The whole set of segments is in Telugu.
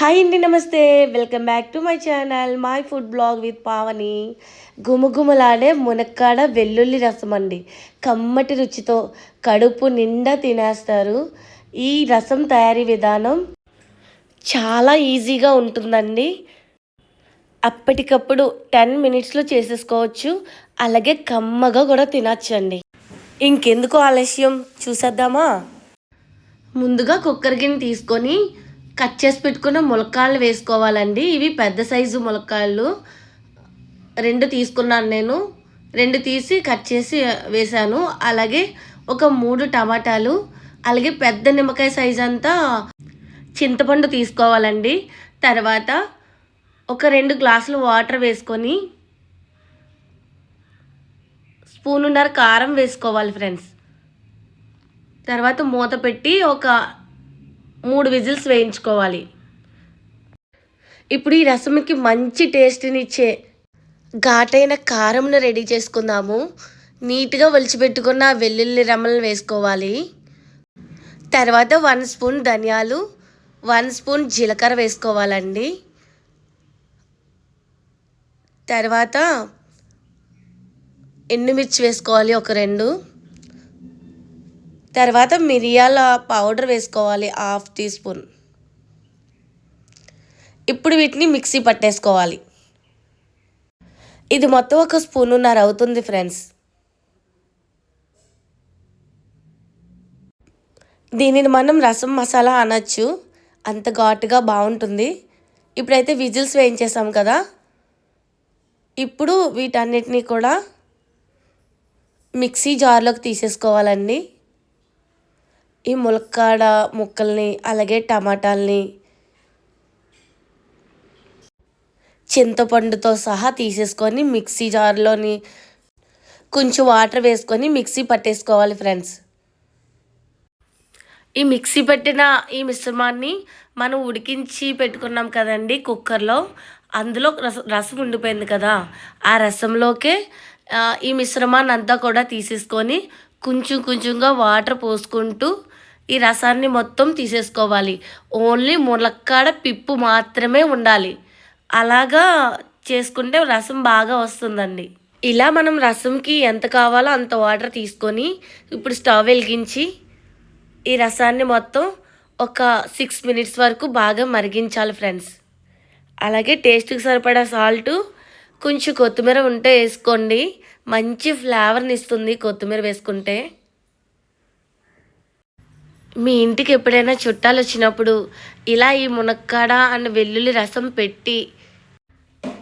హాయ్ అండి నమస్తే. Welcome back to my channel my food blog with Pavani గుమగుమలాడే మునక్కాడ వెల్లుల్లి రసం అండి కమ్మటి రుచితో కడుపు నిండా తినేస్తారు. ఈ రసం తయారీ విధానం చాలా ఈజీగా ఉంటుందండి. అప్పటికప్పుడు టెన్ మినిట్స్లో చేసేసుకోవచ్చు. అలాగే కమ్మగా కూడా తినచ్చండి. ఇంకెందుకు ఆలస్యం? చూసేద్దామా? ముందుగా కుక్కర్ గిన్నె తీసుకొని కట్ చేసి పెట్టుకున్న ములక్కాళ్ళు వేసుకోవాలండి. ఇవి పెద్ద సైజు ములక్కాళ్ళు రెండు తీసుకున్నాను నేను. రెండు తీసి కట్ చేసి వేశాను. అలాగే ఒక మూడు టమాటాలు. అలాగే పెద్ద నిమ్మకాయ సైజ్ అంతా చింతపండు తీసుకోవాలండి. తర్వాత ఒక రెండు గ్లాసులు వాటర్ వేసుకొని స్పూన్ ఉన్నర కారం వేసుకోవాలి ఫ్రెండ్స్. తర్వాత మూత పెట్టి ఒక మూడు విజిల్స్ వేయించుకోవాలి. ఇప్పుడు ఈ రసంకి మంచి టేస్ట్నిచ్చే ఘాటైన కారంను రెడీ చేసుకుందాము. నీట్గా ఒలిచిపెట్టుకున్న వెల్లుల్లి రెమ్మలను వేసుకోవాలి. తర్వాత వన్ స్పూన్ ధనియాలు వన్ స్పూన్ జీలకర్ర వేసుకోవాలండి. తర్వాత ఎండుమిర్చి వేసుకోవాలి ఒక రెండు. తర్వాత మిరియాల పౌడర్ వేసుకోవాలి హాఫ్ టీ స్పూన్. ఇప్పుడు వీటిని మిక్సీ పట్టేసుకోవాలి. ఇది మొత్తం ఒక స్పూనున్నర అవుతుంది ఫ్రెండ్స్. దీనిని మనం రసం మసాలా అనొచ్చు. అంత ఘాటుగా బాగుంటుంది. ఇప్పుడైతే విజిల్స్ వేయించేసాం కదా. ఇప్పుడు వీటన్నిటిని కూడా మిక్సీ జార్లోకి తీసేసుకోవాలండి. ఈ ములక్కాడ ముక్కల్ని అలాగే టమాటాలని చింతపండుతో సహా తీసేసుకొని మిక్సీ జార్లోని కొంచెం వాటర్ వేసుకొని మిక్సీ పట్టేసుకోవాలి ఫ్రెండ్స్. ఈ మిక్సీ పెట్టిన ఈ మిశ్రమాన్ని మనం ఉడికించి పెట్టుకున్నాం కదండి కుక్కర్లో. అందులో రసం రసం ఉండిపోయింది కదా. ఆ రసంలోకే ఈ మిశ్రమాన్ని అంతా కూడా తీసేసుకొని కొంచెం కొంచెంగా వాటర్ పోసుకుంటూ ఈ రసాన్ని మొత్తం తీసేసుకోవాలి. ఓన్లీ ములక్కాడ పిప్పు మాత్రమే ఉండాలి. అలాగా చేసుకుంటే రసం బాగా వస్తుందండి. ఇలా మనం రసంకి ఎంత కావాలో అంత వాటర్ తీసుకొని ఇప్పుడు స్టవ్ వెలిగించి ఈ రసాన్ని మొత్తం ఒక సిక్స్ మినిట్స్ వరకు బాగా మరిగించాలి ఫ్రెండ్స్. అలాగే టేస్ట్కి సరిపడా సాల్టు కొంచెం కొత్తిమీర ఉంటే వేసుకోండి. మంచి ఫ్లేవర్ని ఇస్తుంది కొత్తిమీర వేసుకుంటే. మీ ఇంటికి ఎప్పుడైనా చుట్టాలు వచ్చినప్పుడు ఇలా ఈ మునక్కాడ అండ్ వెల్లుల్లి రసం పెట్టి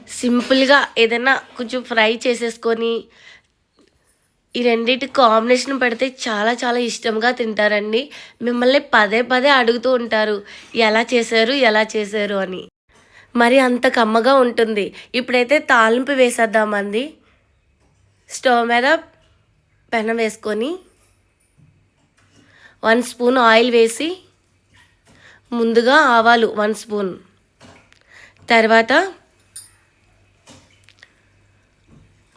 సింపుల్గా ఏదైనా కొంచెం ఫ్రై చేసేసుకొని ఈ రెండింటి కాంబినేషన్ పెడితే చాలా చాలా ఇష్టంగా తింటారండి. మిమ్మల్ని పదే పదే అడుగుతూ ఉంటారు ఎలా చేశారు ఎలా చేశారు అని. మరి అంత కమ్మగా ఉంటుంది. ఇప్పుడైతే తాలింపు వేసేద్దామండి. స్టవ్ మీద పెనం వేసుకొని వన్ స్పూన్ ఆయిల్ వేసి ముందుగా ఆవాలు వన్ స్పూన్. తర్వాత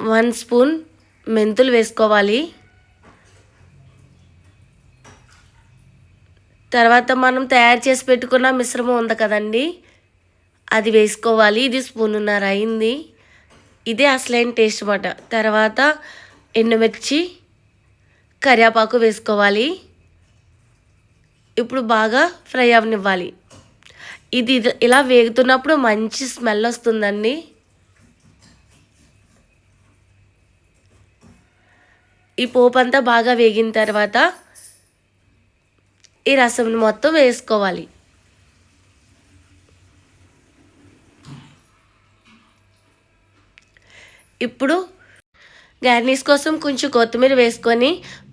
వన్ స్పూన్ మెంతులు వేసుకోవాలి. తర్వాత మనం తయారు చేసి పెట్టుకున్న మిశ్రమం ఉంది కదండి అది వేసుకోవాలి. ఇది స్పూనున్నర అయింది. ఇదే అసలైన టేస్ట్ అన్నమాట. తర్వాత ఎండుమిర్చి కరివేపాకు వేసుకోవాలి. ఇప్పుడు బాగా ఫ్రై అవనివ్వాలి. ఇది ఇలా వేగుతున్నప్పుడు మంచి స్మెల్ వస్తుందండి. ఈ పోపు అంతా బాగా వేగిన తర్వాత ఈ రసం మొత్తం వేసుకోవాలి. ఇప్పుడు గార్నిష్ కోసం కొంచెం కొత్తిమీర వేసుకొని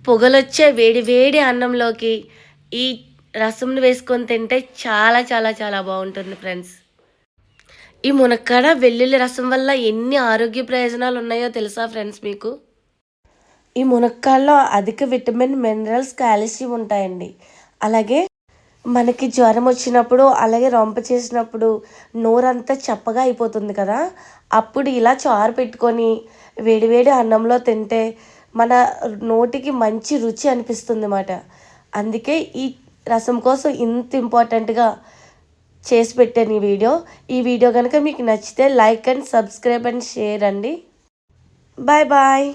పొగలొచ్చే వేడి వేడి అన్నంలోకి ఈ రసంను వేసుకొని తింటే చాలా చాలా చాలా బాగుంటుంది ఫ్రెండ్స్. ఈ మునక్కాడ వెల్లుల్లి రసం వల్ల ఎన్ని ఆరోగ్య ప్రయోజనాలు ఉన్నాయో తెలుసా ఫ్రెండ్స్ మీకు? ఈ మునక్కాడలో అధిక విటమిన్ మినరల్స్ కాల్షియం ఉంటాయండి. అలాగే మనకి జ్వరం వచ్చినప్పుడు అలాగే రొంప చేసినప్పుడు నోరంతా చప్పగా అయిపోతుంది కదా. అప్పుడు ఇలా చారు పెట్టుకొని వేడివేడి అన్నంలో తింటే మన నోటికి మంచి రుచి అనిపిస్తుంది అన్నమాట అందుకే ఈ రసం కోసం ఇంత ఇంపార్టెంట్గా చేసి పెట్టాను ఈ వీడియో. ఈ వీడియో కనుక మీకు నచ్చితే like and subscribe and share అండి. Bye bye.